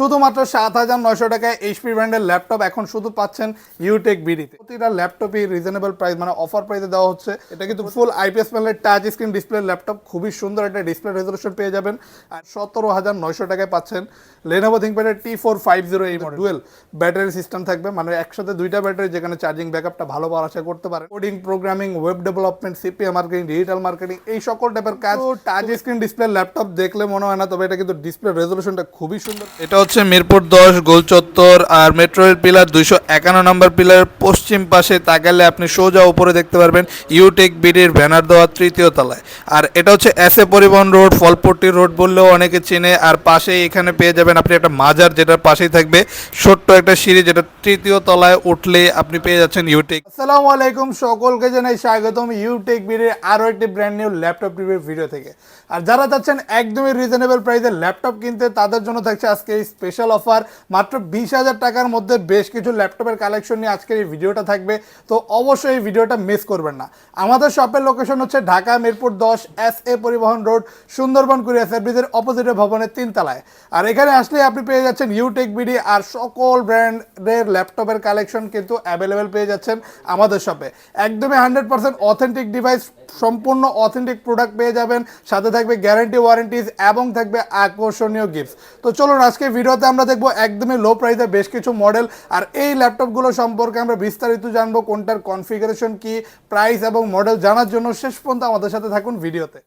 শুধুমাত্র সাত হাজার নয়শো টাকায় এইচপি ব্র্যান্ডের ল্যাপটপ এখন শুধু পাচ্ছেন ইউটেক বিডিতে প্রতিটা ল্যাপটপই রিজনেবল প্রাইস মানে অফার প্রাইসে দেওয়া হচ্ছে। এটা কিন্তু ফুল আইপিএস প্যানেলের টাচ স্ক্রিন ডিসপ্লে ল্যাপটপ খুবই সুন্দর একটা ডিসপ্লে রেজলিউশন পেয়ে যাবেন। আর সতেরো হাজার নয়শো টাকায় পাচ্ছেন লেনোভো থিঙ্কপ্যাডের টি ফোর ফাইভ জিরো এই ডুয়েল ব্যাটারি সিস্টেম থাকবে মানে একসাথে দুইটা ব্যাটারি যেখানে চার্জিং ব্যাকআপটা ভালো পাওয়ার আশা করতে পারে। Coding programming web development CPA marketing digital marketing এই সকল টাইপের কাজ। টাচ স্ক্রিন ডিসপ্লে ল্যাপটপ দেখলে মনে হয় না তবে এটা কিন্তু ডিসপ্লে রেজলিউশনটা খুবই সুন্দর। এটা হচ্ছে মিরপুর দশ, গোল চত্বর আর মেট্রো রেল পিলার দুইশো একান্ন নম্বর পিলার পশ্চিম পাশে তাকালে আপনি সোজা উপরে দেখতে পারবেন ইউটেক বিডির ব্যানার দেওয়া তৃতীয় তলায়। আর এটা হচ্ছে এস এ পরিবহন রোড, ফলপট্টি রোড বললেও অনেকে চেনে। আর পাশেই এখানে পেয়ে যাবেন আপনি একটা মাজার যেটার পাশেই থাকবে। ছোট্ট একটা সিঁড়ি যেটা তৃতীয় তলায় উঠলে আপনি পেয়ে যাচ্ছেন ইউটেক আসসালামু আলাইকুম, সকলকে জানাই স্বাগতম ইউটেক বিডির আরও একটি ব্র্যান্ড নিউ ল্যাপটপ ভিডিও থেকে। আর যারা চাচ্ছেন একদমই রিজনেবল প্রাইসে ল্যাপটপ কিনতে, তাদের জন্য থাকছে আজকে স্পেশাল অফার মাত্র বিশ হাজার টাকার মধ্যে বেশ কিছু ল্যাপটপের কালেকশন নিয়ে আজকের এই ভিডিওটা থাকবে। তো অবশ্যই এই ভিডিওটা মিস করবেন না। আমাদের শপের লোকেশন হচ্ছে ঢাকা মিরপুর দশ এস এ পরিবহন রোড সুন্দরবন কুরিয়ার সার্ভিসের অপোজিটে ভবনের তিনতলায়। আর এখানে আসলে আপনি পেয়ে যাচ্ছেন ইউটেক বিডি আর সকল ব্র্যান্ডের ল্যাপটপের কালেকশন কিন্তু অ্যাভেলেবেল পেয়ে যাচ্ছেন আমাদের শপে একদমই হান্ড্রেড পার্সেন্ট অথেন্টিক ডিভাইস সম্পূর্ণ অথেন্টিক প্রোডাক্ট পেয়ে যাবেন। সাথে থাকবে গ্যারান্টি ওয়ারেন্টিজ এবং থাকবে আকর্ষণীয় গিফট তো চলুন আজকে ভিডিওতে আমরা দেখব একদমই লো প্রাইসে বেশ কিছু মডেল আর এই ল্যাপটপগুলো সম্পর্কে আমরা বিস্তারিত জানব, কোনটার কনফিগারেশন কি প্রাইস এবং মডেল জানার জন্য। শেষ পর্যন্ত আমাদের সাথে থাকুন ভিডিওতে।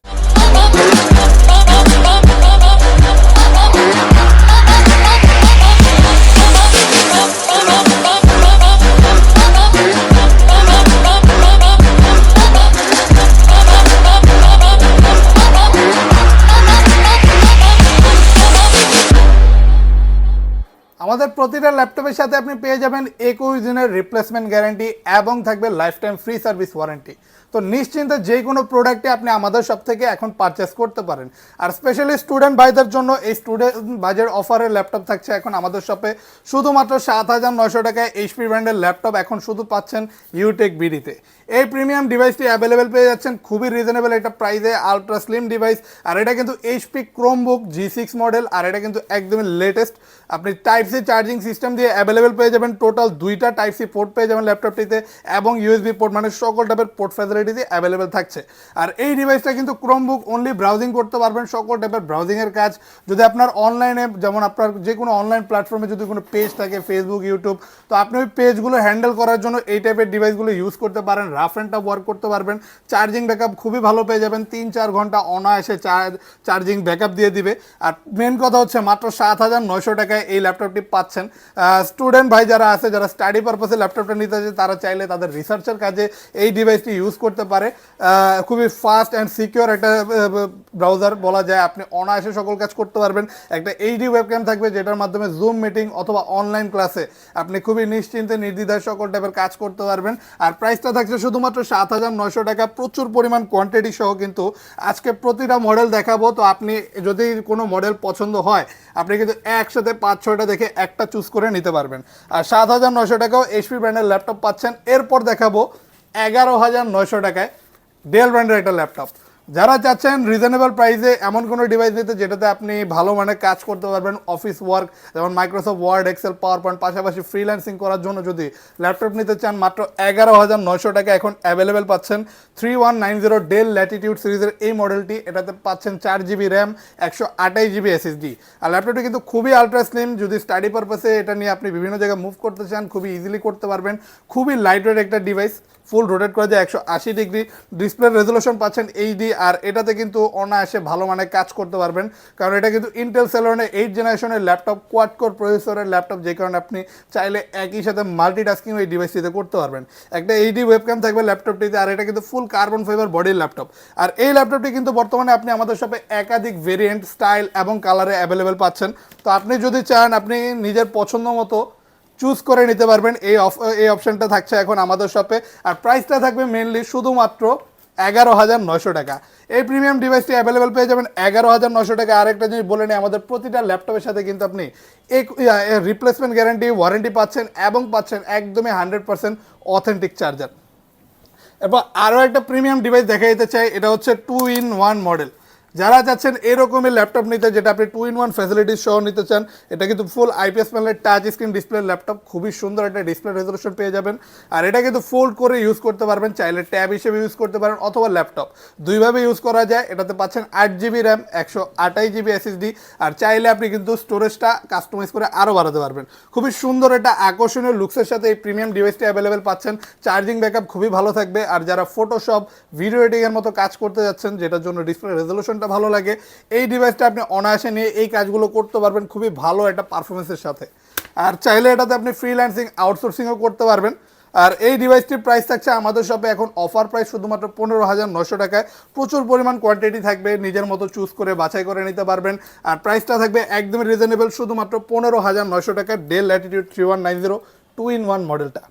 আমাদের প্রতিটা ল্যাপটপের সাথে আপনি পেয়ে যাবেন একুশ দিনের রিপ্লেসমেন্ট গ্যারান্টি এবং থাকবে life time free service warranty তো নিশ্চিন্তে যে কোনো প্রোডাক্টে আপনি আমাদের সব থেকে এখন পারচেস করতে পারেন। আর স্পেশালি স্টুডেন্ট ভাইদের জন্য এই স্টুডেন্ট বাজেট অফারের ল্যাপটপ থাকছে এখন আমাদের শপে শুধুমাত্র সাত হাজার নয়শো টাকায় এইচপি ব্র্যান্ডের ল্যাপটপ এখন শুধু পাচ্ছেন ইউটেক বিডিতে এই প্রিমিয়াম ডিভাইসটি অ্যাভেলেবেল পেয়ে যাচ্ছেন। খুবই রিজনেবল একটা প্রাইসে আলট্রা স্লিম ডিভাইস আর এটা কিন্তু HP Chromebook G six model আর এটা কিন্তু একদমই লেটেস্ট আপনি টাইপ সি চার্জিং সিস্টেম দিয়ে অ্যাভেলেবেল পেয়ে যাবেন। টোটাল দুইটা টাইপ সি পোর্ট পেয়ে যাবেন ল্যাপটপটিতে এবং ইউএসবি পোর্ট মানে সকল টাইপের পোর্ট ফ্যাসিলিটিতে অ্যাভেলেবেল থাকছে। আর এই ডিভাইসটা কিন্তু ক্রোমবুক অনলি ব্রাউজিং করতে পারবেন, সকল টাইপের ব্রাউজিংয়ের কাজ। যদি আপনার অনলাইনে যেমন আপনার যে কোনো অনলাইন প্ল্যাটফর্মে যদি কোনো পেজ থাকে ফেসবুক ইউটিউব তো আপনি ওই পেজগুলো হ্যান্ডেল করার জন্য এই টাইপের ডিভাইসগুলো ইউজ করতে পারেন। রাফ অ্যান্ড টাফ ওয়ার্ক করতে পারবেন চার্জিং ব্যাকআপ খুবই ভালো পেয়ে যাবেন তিন চার ঘণ্টা অনায়াসে চার্জিং ব্যাকআপ দিয়ে দিবে। আর মেন কথা হচ্ছে মাত্র সাত হাজার নয়শো টাকায় এই ল্যাপটপটি পাচ্ছেন। স্টুডেন্ট ভাই যারা আছে, যারা স্টাডি পারপাসে ল্যাপটপটা নিতে চায়, তারা চাইলে তাদের রিসার্চের কাজে এই ডিভাইসটি ইউজ করতে পারে। খুবই ফাস্ট অ্যান্ড সিকিওর একটা ব্রাউজার বলা যায়। আপনি অনায়াসে সকল কাজ করতে পারবেন। একটা এইচডি ওয়েবক্যাম থাকবে, যেটার মাধ্যমে জুম মিটিং অথবা অনলাইন ক্লাসে আপনি খুবই নিশ্চিন্তে, নির্দ্বিধায় সকল টাইপের কাজ করতে পারবেন। আর প্রাইসটা থাকছে শুধুমাত্র সাত হাজার নয়শো টাকা প্রচুর পরিমাণ কোয়ান্টিটি সহ কিন্তু আজকে প্রতিটা মডেল দেখাবো। তো আপনি যদি কোনো মডেল পছন্দ হয়, আপনি কিন্তু একসাথে পাঁচ, ছয়টা দেখে একটা চুজ করে নিতে পারবেন। আর সাত হাজার নয়শো টাকাও এইচপি ব্র্যান্ডের ল্যাপটপ পাচ্ছেন। এরপর দেখাবো এগারো হাজার নয়শো টাকায় ডেল ব্র্যান্ডের একটা ল্যাপটপ যারা চাচ্ছেন রিজনেবল প্রাইসে এমন কোনো ডিভাইস নিতে যেটাতে আপনি ভালো মানে কাজ করতে পারবেন অফিস ওয়ার্ক যেমন Microsoft Word Excel PowerPoint পাশাপাশি ফ্রিল্যান্সিং করার জন্য যদি ল্যাপটপ নিতে চান, মাত্র এগারো হাজার নয়শো টাকা এখন অ্যাভেলেবেল পাচ্ছেন। Three one nine zero Dell Latitude সিরিজের এই মডেলটি এটাতে পাচ্ছেন চার জিবি র্যাম একশো আঠাশ জিবি এসএসডি আর ল্যাপটপটি কিন্তু খুবই আলট্রা স্লিম যদি স্টাডি পারপাসে এটা নিয়ে আপনি বিভিন্ন জায়গায় মুভ করতে চান, খুবই ইজিলি করতে পারবেন। খুবই লাইট ওয়েট একটা ডিভাইস ফুল রোটেট করা যায়, একশো আশি ডিগ্রি ডিসপ্লে রেজলিউশন পাচ্ছেন এইচডি আর এটাতে কিন্তু অনায়াসে ভালো মানে কাজ করতে পারবেন। কারণ এটা কিন্তু ইন্টেল সেলনের এইট জেনারেশনের ল্যাপটপ কোয়াড কোর প্রসেসরের ল্যাপটপ যে কারণে আপনি চাইলে একই সাথে মাল্টিটাস্কিং এই ডিভাইসটিতে করতে পারবেন। একটা এইচডি ওয়েবক্যাম থাকবে ল্যাপটপটিতে আর এটা কিন্তু ফুল কার্বন ফাইবার বডির ল্যাপটপ আর এই ল্যাপটপটি কিন্তু বর্তমানে আপনি আমাদের সাথে একাধিক ভেরিয়েন্ট স্টাইল এবং কালারে অ্যাভেলেবেল পাচ্ছেন। তো আপনি যদি চান, আপনি নিজের পছন্দ মতো চুজ করে নিতে পারবেন। এই অপশনটা থাকছে এখন আমাদের শপে আর প্রাইসটা থাকবে মেনলি শুধুমাত্র এগারো হাজার নয়শো টাকা। এই প্রিমিয়াম ডিভাইসটি অ্যাভেলেবেল পেয়ে যাবেন এগারো হাজার নয়শো টাকা। আরেকটা জিনিস বলে নিই, আমাদের প্রতিটা ল্যাপটপের সাথে কিন্তু আপনি এক রিপ্লেসমেন্ট গ্যারান্টি ওয়ারেন্টি পাচ্ছেন এবং পাচ্ছেন একদমই হান্ড্রেড পার্সেন্ট অথেন্টিক চার্জার এরপর আরও একটা প্রিমিয়াম ডিভাইস দেখা যেতে চাই, এটা হচ্ছে টু ইন ওয়ান মডেল যারা চাচ্ছেন এরকমই ল্যাপটপ নিতে, যেটা আপনি টু ইন ওয়ান ফ্যাসিলিটিস সহ নিতে চান, এটা কিন্তু ফুল আইপিএস প্যানেলের টাচ স্ক্রিন ডিসপ্লে ল্যাপটপ খুবই সুন্দর একটা ডিসপ্লে রেজলিউশন পেয়ে যাবেন। আর এটা কিন্তু ফোল্ড করে ইউজ করতে পারবেন, চাইলে ট্যাব হিসেবে ইউজ করতে পারেন, অথবা ল্যাপটপ দুইভাবে ইউজ করা যায়, এটাতে পাচ্ছেন আট জিবি র্যাম একশো আঠাশ জিবি এসএসডি আর চাইলে আপনি কিন্তু স্টোরেজটা কাস্টমাইজ করে আরও বাড়াতে পারবেন। খুবই সুন্দর একটা আকর্ষণীয় লুকসের সাথে এই প্রিমিয়াম ডিভাইসটি অ্যাভেলেবেল পাচ্ছেন। চার্জিং ব্যাকআপ খুবই ভালো থাকবে, আর যারা ফটোশপ ভিডিও এডিংয়ের মতো কাজ করতে যাচ্ছেন, যেটার জন্য ডিসপ্লে রেজলিউশনটা ভালো লাগে। এই ডিভাইসটা আপনি অনায়াসে নিয়ে এই কাজগুলো করতে পারবেন, খুবই ভালো একটা পারফরমেন্সের সাথে। আর চাইলে এটাতে আপনি ফ্রিল্যান্সিং আউটসোর্সিংও করতে পারবেন। আর এই ডিভাইসটির প্রাইস থাকছে আমাদের শপে এখন অফার প্রাইস শুধুমাত্র পনেরো হাজার নশো টাকায়। প্রচুর পরিমাণ কোয়ান্টিটি থাকবে, নিজের মতো চুজ করে, বাছাই করে নিতে পারবেন। আর প্রাইসটা থাকবে একদমই রিজনেবল শুধুমাত্র পনেরো হাজার নশো টাকায় Dell Latitude three one nine zero two in one মডেলটা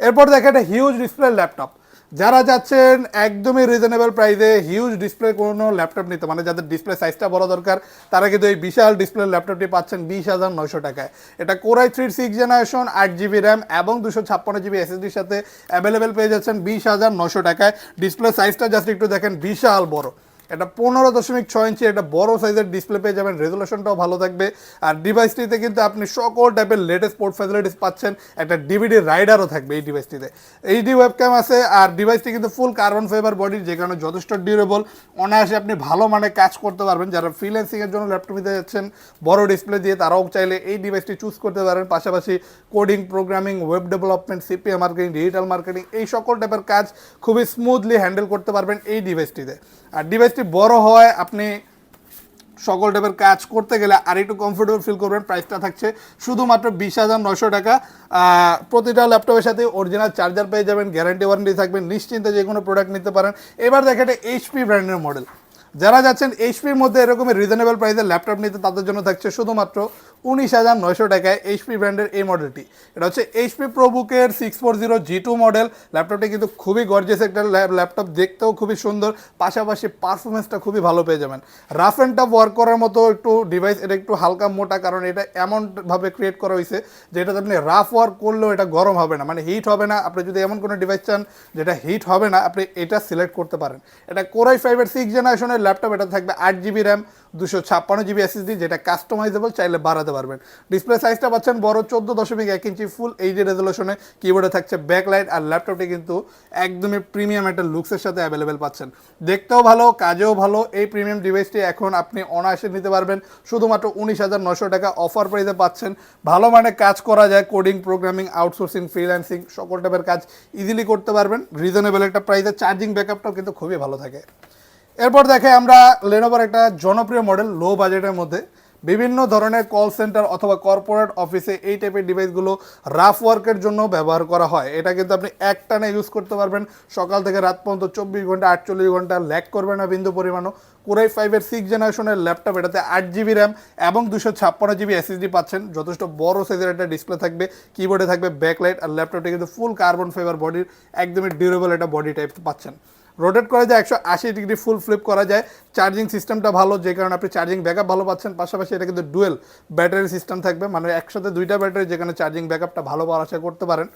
এরপর দেখে একটা হিউজ ডিসপ্লে ল্যাপটপ যারা যাচ্ছেন একদমই রিজনেবল প্রাইসে হিউজ ডিসপ্লে কোনো ল্যাপটপ নিতে মানে যাদের ডিসপ্লে সাইজটা বড় দরকার, তারা কিন্তু এই বিশাল ডিসপ্লে ল্যাপটপটি পাচ্ছেন বিশ হাজার নয়শো টাকায়। এটা core i three six generation আট জিবি র্যাম এবং দুশো ছাপ্পান্ন জিবি এসএসডির সাথে অ্যাভেলেবেল পেয়ে যাচ্ছেন বিশ হাজার নয়শো টাকায়। ডিসপ্লে সাইজটা জাস্ট একটু দেখেন, বিশাল বড়। এটা পনেরো দশমিক ছয় ইঞ্চি একটা বড় সাইজের ডিসপ্লে পেয়ে যাবেন। রেজুলেশনটাও ভালো থাকবে। আর ডিভাইসটিতে কিন্তু আপনি সকল টাইপের লেটেস্ট পোর্ট ফ্যাসিলিটিস পাচ্ছেন। একটা ডিভিডি রাইডারও থাকবে এই ডিভাইসটিতে এইচডি ওয়েবক্যাম আছে, আর ডিভাইসটি কিন্তু ফুল কার্বন ফাইবার বডির যে কারণে যথেষ্ট ডিউরেবল অনায়াসে আপনি ভালো মানে কাজ করতে পারবেন। যারা ফ্রিল্যান্সিংয়ের জন্য ল্যাপটপ নিতে যাচ্ছেন, বড় ডিসপ্লে দিয়ে তারাও চাইলে এই ডিভাইসটি চুজ করতে পারেন। পাশাপাশি coding programming web development CPA marketing digital marketing এই সকল টাইপের কাজ খুবই স্মুথলি হ্যান্ডেল করতে পারবেন এই ডিভাইসটিতে আর ডিভাইসটি বড় হয়, আপনি সকল টাইপের কাজ করতে গেলে আর একটু কমফোর্টেবল ফিল করবেন প্রাইসটা থাকছে শুধুমাত্র বিশ হাজার নশো টাকা। প্রতিটা ল্যাপটপের সাথে অরিজিনাল চার্জার পেয়ে যাবেন গ্যারান্টি ওয়ারেন্টি থাকবেন নিশ্চিন্তে যে কোনো প্রোডাক্ট নিতে পারেন। এবার দেখেন এইচপি ব্র্যান্ডের মডেল যারা যাচ্ছেন এইচপির মধ্যে এরকমের রিজনেবল প্রাইসের ল্যাপটপ নিতে, তাদের জন্য থাকছে শুধুমাত্র উনিশ হাজার নয়শো টাকায় এইচপি ব্র্যান্ডের এই মডেলটি। এটা হচ্ছে HP প্রোবুকের six four zero G two model ল্যাপটপটি কিন্তু খুবই গর্জিয়াস একটা ল্যাপটপ দেখতেও খুবই সুন্দর। পাশাপাশি পারফরমেন্সটা খুবই ভালো পেয়ে যাবেন। রাফ অ্যান্ড টাফ ওয়ার্ক করার মতো একটু ডিভাইস এটা একটু হালকা মোটা, কারণ এটা এমনভাবে ক্রিয়েট করা হয়েছে যেটাতে আপনি রাফ ওয়ার্ক করলেও এটা গরম হবে না। মানে হিট হবে না। আপনি যদি এমন কোনো ডিভাইস চান যেটা হিট হবে না, আপনি এটা সিলেক্ট করতে পারেন। এটা কোরাই ফাইভের সিক্স জেনারেশনের ল্যাপটপ এটা থাকবে আট জিবি র্যাম দুশো ছাপ্পান্ন জিবি এসএসডি যেটা কাস্টমাইজেবল চাইলে বাড়াতে পারবেন। ডিসপ্লে সাইজটা পাচ্ছেন বড় চোদ্দ দশমিক এক ইঞ্চি ফুল এইচডি রেজলিউশনে কিবোর্ডে থাকছে ব্যাকলাইট আর ল্যাপটপটি কিন্তু একদমই প্রিমিয়াম একটা লুকসের সাথে অ্যাভেলেবেল পাচ্ছেন। দেখতেও ভালো, কাজেও ভালো, এই প্রিমিয়াম ডিভাইসটি এখন আপনি অনায়াসে নিতে পারবেন। শুধুমাত্র উনিশ হাজার নশো টাকা অফার প্রাইসে পাচ্ছেন। ভালো মানে কাজ করা যায় কোডিং প্রোগ্রামিং আউটসোর্সিং ফ্রিল্যান্সিং সকল টাইপের কাজ ইজিলি করতে পারবেন। রিজনেবল একটা প্রাইসে চার্জিং ব্যাকআপটাও কিন্তু খুবই ভালো থাকে। এরপর দেখে আমরা লেনোভার একটা জনপ্রিয় মডেল লো বাজেটের মধ্যে বিভিন্ন ধরনের কল সেন্টার অথবা কর্পোরেট অফিসে এই টাইপের ডিভাইসগুলো রাফ ওয়ার্কের জন্য ব্যবহার করা হয়। এটা কিন্তু আপনি এক টানে ইউজ করতে পারবেন। সকাল থেকে রাত পর্যন্ত চব্বিশ ঘণ্টা, আটচল্লিশ ঘণ্টা ল্যাক করবে না বিন্দু পরিমাণও। কুরাই ফাইভের সিক্স জেনারেশনের ল্যাপটপ এটাতে আট জিবি র্যাম এবং দুশো ছাপ্পান্ন জিবি এসএসডি পাচ্ছেন। যথেষ্ট বড় সাইজের একটা ডিসপ্লে থাকবে কিবোর্ডে থাকবে ব্যাকলাইট আর ল্যাপটপটি কিন্তু ফুল কার্বন ফাইবার বডির একদমই ডিউরেবল একটা বডি টাইপ পাচ্ছেন। রোটেট করা যায় একশো আশি ডিগ্রি ফুল ফ্লিপ করা যায়। চার্জিং সিস্টেমটা ভালো, যে কারণে আপনি চার্জিং ব্যাকআপ ভালো পাচ্ছেন। পাশাপাশি এটা কিন্তু ডুয়েল ব্যাটারি সিস্টেম থাকবে মানে একসাথে দুইটা ব্যাটারি, যেখানে চার্জিং ব্যাকআপটা ভালো পাওয়ার করতে পারেন।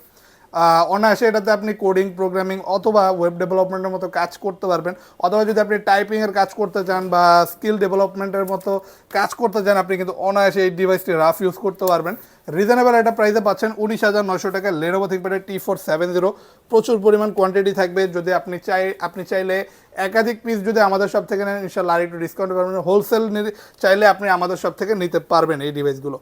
অনায়াসে এটাতে আপনি কোডিং প্রোগ্রামিং অথবা ওয়েব ডেভেলপমেন্টের মতো কাজ করতে পারবেন। অথবা যদি আপনি টাইপিংয়ের কাজ করতে চান বা স্কিল ডেভেলপমেন্টের মতো কাজ করতে চান, আপনি কিন্তু অনায়াসে এই ডিভাইসটি রাফ ইউজ করতে পারবেন। রিজনেবল একটা প্রাইসে পাচ্ছেন উনিশ হাজার নশো টাকা লেনোভো থিঙ্কপ্যাডের টি ফোর সেভেন জিরো প্রচুর পরিমাণ কোয়ান্টিটি থাকবে। যদি আপনি চাই, আপনি চাইলে একাধিক পিস যদি আমাদের সব থেকে নেন ইনশাল্লাহ আর একটু ডিসকাউন্ট পাবেন হোলসেল চাইলে আপনি আমাদের সব থেকে নিতে পারবেন এই ডিভাইসগুলো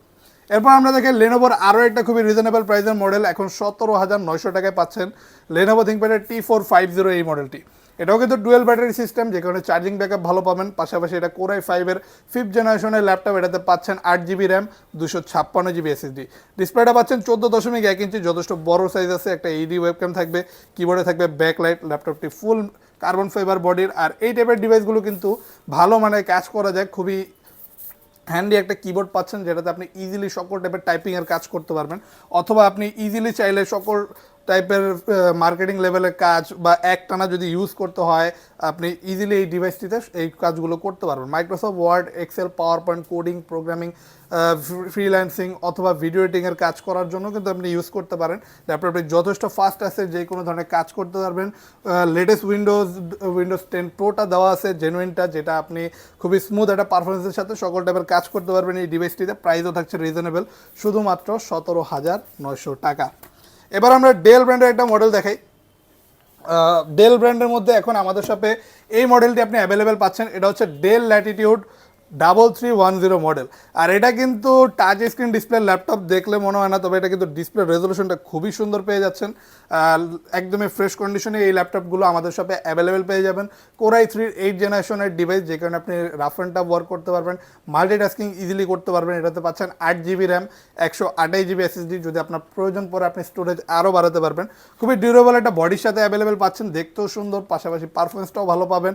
এরপর আমরা দেখি লেনোভোর আরও একটা খুবই রিজনেবল প্রাইসের মডেল এখন সতেরো হাজার নয়শো টাকায় পাচ্ছেন লেনোভো থিঙ্কপ্যাডের টি ফোর ফাইভ জিরো এই মডেলটি এটাও কিন্তু ডুয়েল ব্যাটারি সিস্টেম যে কারণে চার্জিং ব্যাকআপ ভালো পাবেন। পাশাপাশি এটা কোরাই ফাইভের ফিফথ জেনারেশনের ল্যাপটপ এটাতে পাচ্ছেন আট জিবি র্যাম দুশো ছাপ্পান্ন জিবি এসএসডি ডিসপ্লেটা পাচ্ছেন চোদ্দ দশমিক এক ইঞ্চি, যথেষ্ট বড় সাইজ আছে, একটা এইডি ওয়েবক্যাম থাকবে কিবোর্ডে থাকবে ব্যাকলাইট ল্যাপটপটি ফুল কার্বন ফাইবার বডির আর এই টাইপের ডিভাইসগুলো কিন্তু ভালো মানে কাজ করা যায়, খুবই হ্যান্ডি একটা কিবোর্ড পাচ্ছেন যেটাতে আপনি ইজিলি সকল টাইপের টাইপিংয়ের কাজ করতে পারবেন, অথবা আপনি ইজিলি চাইলে সকল টাইপের মার্কেটিং লেভেলের কাজ বা একটানা যদি ইউজ করতে হয়, আপনি ইজিলি এই ডিভাইসটিতে এই কাজগুলো করতে পারবেন। Microsoft Word Excel PowerPoint coding programming freelancing অথবা ভিডিও এডিটিংয়ের কাজ করার জন্য কিন্তু আপনি ইউজ করতে পারেন। ল্যাপটপটি যথেষ্ট ফাস্ট আছে, যে কোনো ধরনের কাজ করতে পারবেন। লেটেস্ট উইন্ডোজ উইন্ডোজ টেন প্রোটা দেওয়া আছে জেনুইনটা যেটা আপনি খুবই স্মুথ একটা পারফরমেন্সের সাথে সকল টাইপের কাজ করতে পারবেন। এই ডিভাইসটিতে প্রাইসও থাকছে রিজনেবল শুধুমাত্র সতেরো হাজার নয়শো টাকা। এবার আমরা ডেল ব্র্যান্ডের একটা মডেল দেখাই। ডেল ব্র্যান্ডের মধ্যে এখন আমাদের শপে এই মডেলটি আপনি অ্যাভেলেবেল পাচ্ছেন। এটা হচ্ছে Dell Latitude double three one zero model আর এটা কিন্তু টাচ স্ক্রিন ডিসপ্লে ল্যাপটপ দেখলে মনে হয় না, তবে এটা কিন্তু ডিসপ্লে রেজলিউশনটা খুবই সুন্দর পেয়ে যাচ্ছেন। একদমই ফ্রেশ কন্ডিশনে এই ল্যাপটপগুলো আমাদের শপে অ্যাভেলেবেল পেয়ে যাবেন। কোরাই থ্রির এইট জেনারেশনের ডিভাইস যে কারণে আপনি রাফ অ্যান্ড টাফ ওয়ার্ক করতে পারবেন মাল্টিটাস্কিং ইজিলি করতে পারবেন। এটাতে পাচ্ছেন আট জিবি র্যাম একশো আঠাশ জিবি এসএসডি যদি আপনার প্রয়োজন পড়ে আপনি স্টোরেজ আরও বাড়াতে পারবেন। খুবই ডিউরেবল একটা বডির সাথে অ্যাভেলেবেল পাচ্ছেন, দেখতেও সুন্দর, পাশাপাশি পারফরমেন্সটাও ভালো পাবেন।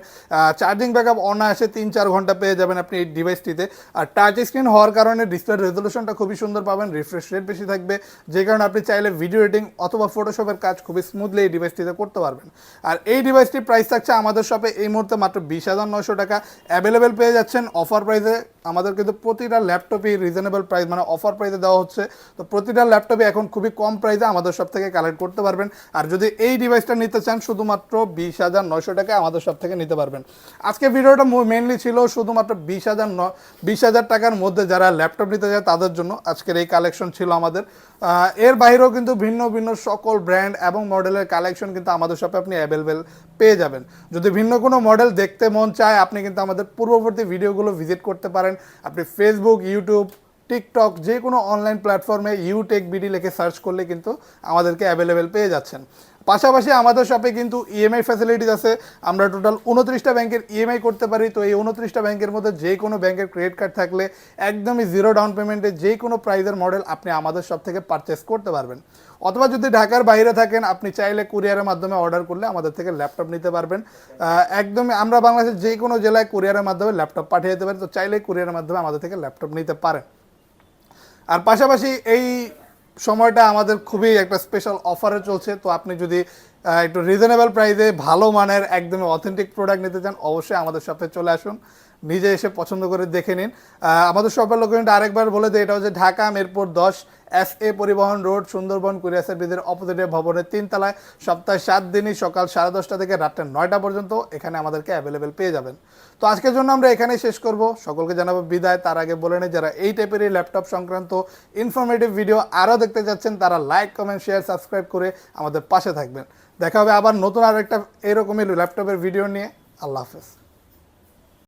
চার্জিং ব্যাকআপ অনায়াসে তিন চার ঘণ্টা পেয়ে যাবেন আপনি এই ডিভাইসটিতে আর টাচ স্ক্রিন হওয়ার কারণে ডিসপ্লে রেজলিউশনটা খুবই সুন্দর পাবেন রিফ্রেশ রেট বেশি থাকবে। যে কারণে আপনি চাইলে ভিডিও এডিটিং অথবা ফটোশপের কাজ খুবই স্মুথলি এই ডিভাইসটিতে করতে পারবেন। আর এই ডিভাইসটির প্রাইস থাকছে আমাদের শপে এই মুহূর্তে মাত্র বিশ হাজার নয়শো টাকা। অ্যাভেলেবেল পেয়ে যাচ্ছেন অফার প্রাইসে আমাদের কিন্তু প্রতিটা ল্যাপটপই রিজনেবল প্রাইস মানে অফার প্রাইসে দেওয়া হচ্ছে। তো প্রতিটা ল্যাপটপে এখন খুবই কম প্রাইসে আমাদের সব থেকে কালেক্ট করতে পারবেন। আর যদি এই ডিভাইসটা নিতে চান, শুধুমাত্র বিশ হাজার নয়শো টাকা আমাদের সব থেকে নিতে পারবেন। আজকে ভিডিওটা মেনলি ছিল শুধুমাত্র বিশ ন বিশ হাজার টাকার মধ্যে যারা ল্যাপটপ নিতে চায় তাদের জন্য আজকের এই কালেকশন ছিল আমাদের। এর বাইরেও কিন্তু ভিন্ন ভিন্ন সকল ব্র্যান্ড এবং মডেলের কালেকশন কিন্তু আমাদের শপে আপনি অ্যাভেলেবেল পেয়ে যাবেন। যদি ভিন্ন কোনো মডেল দেখতে মন চায়, আপনি কিন্তু আমাদের পূর্ববর্তী ভিডিওগুলো ভিজিট করতে পারেন। আপনি ফেসবুক ইউটিউব টিকটক যে কোনো অনলাইন প্ল্যাটফর্মে ইউটেক বিডি লিখে সার্চ করলে কিন্তু আমাদেরকে অ্যাভেলেবেল পেয়ে যাচ্ছেন। পাশাপাশি আমাদের শপে কিন্তু ইএমআই ফ্যাসিলিটিস আছে। আমরা টোটাল উনত্রিশটা ব্যাংকের ইএমআই করতে পারি। তো এই উনত্রিশটা ব্যাংকের মধ্যে যে কোনো ব্যাংকের ক্রেডিট কার্ড থাকলে একদমই জিরো ডাউন পেমেন্টে যে কোনো প্রাইজের মডেল আপনি আমাদের শপ থেকে পারচেস করতে পারবেন। অথবা যদি ঢাকার বাইরে থাকেন, আপনি চাইলে কুরিয়ারের মাধ্যমে অর্ডার করলে আমাদের থেকে ল্যাপটপ নিতে পারবেন। একদমই আমরা বাংলাদেশের যে কোনো জেলায় কুরিয়ারের মাধ্যমে ল্যাপটপ পাঠিয়ে দিতে পারি। তো চাইলে কুরিয়ারের মাধ্যমে আমাদের থেকে ল্যাপটপ নিতে পারেন। আর পাশাপাশি এই সময়টা আমাদের খুবই একটা স্পেশাল অফারে চলছে। তো আপনি যদি একটু রিজনেবল প্রাইসে ভালো মানের একদম অথেন্টিক প্রোডাক্ট নিতে চান, অবশ্যই আমাদের সাথে চলে আসুন। নিজে এসে পছন্দ করে দেখে নিন। আমাদের শপের লোকেশনটা আরেকবার বলে দিই, এটা হচ্ছে ঢাকা মিরপুর দশ এস এ পরিবহন রোড, সুন্দরবন, কুরিয়ার সার্ভিসের অপোজিটে ভবনের তিনতলায়। সপ্তাহে সাত দিনই সকাল সাড়ে দশটা থেকে রাত্রে নয়টা পর্যন্ত এখানে আমাদেরকে অ্যাভেলেবেল পেয়ে যাবেন। তো আজকের জন্য আমরা এখানেই শেষ করব। সকলকে জানাব বিদায়। তার আগে বলে নিই, যারা এই টাইপেরই ল্যাপটপ সংক্রান্ত ইনফরমেটিভ ভিডিও আরও দেখতে যাচ্ছেন তারা লাইক কমেন্ট শেয়ার সাবস্ক্রাইব করে আমাদের পাশে থাকবেন। দেখা হবে আবার নতুন আরেকটা এরকমই ল্যাপটপের ভিডিও নিয়ে। আল্লাহ হাফেজ।